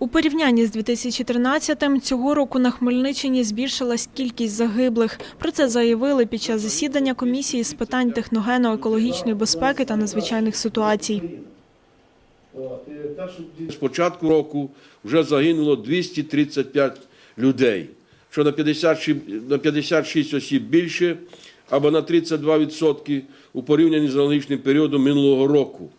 У порівнянні з 2013-м цього року на Хмельниччині збільшилась кількість загиблих. Про це заявили під час засідання комісії з питань техногенно-екологічної безпеки та надзвичайних ситуацій. З початку року вже загинуло 235 людей, що на 56, на 56 осіб більше або на 32% у порівнянні з аналогічним періодом минулого року.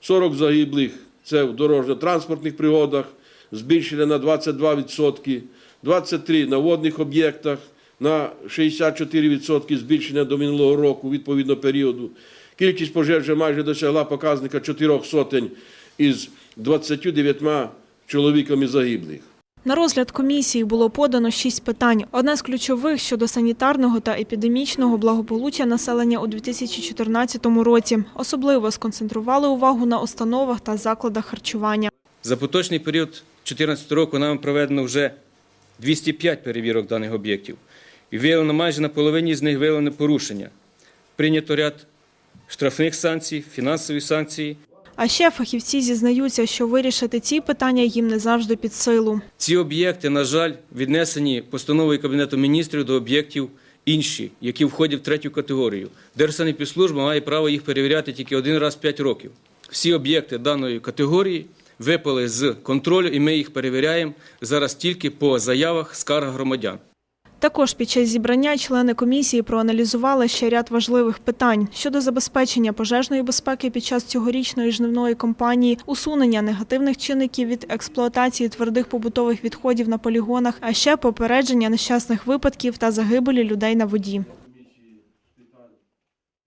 40 загиблих це в дорожньо-транспортних пригодах, збільшення на 22%, 23 на водних об'єктах, на 64% збільшення до минулого року відповідно періоду. Кількість пожеж вже майже досягла показника 4 сотень із 29 чоловіками загиблих. На розгляд комісії було подано шість питань. Одне з ключових щодо санітарного та епідемічного благополуччя населення у 2014 році. Особливо сконцентрували увагу на установах та закладах харчування. За поточний період 2014 року нам проведено вже 205 перевірок даних об'єктів. І виявлено майже на половині з них виявлено порушення. Прийнято ряд штрафних санкцій, фінансові санкції. А ще фахівці зізнаються, що вирішити ці питання їм не завжди під силу. Ці об'єкти, на жаль, віднесені постановою Кабінету міністрів до об'єктів інші, які входять в третю категорію. Держсанепідслужба має право їх перевіряти тільки один раз в 5 років. Всі об'єкти даної категорії випали з контролю, і ми їх перевіряємо зараз тільки по заявах скарг громадян. Також під час зібрання члени комісії проаналізували ще ряд важливих питань щодо забезпечення пожежної безпеки під час цьогорічної жнивної кампанії, усунення негативних чинників від експлуатації твердих побутових відходів на полігонах, а ще попередження нещасних випадків та загибелі людей на воді.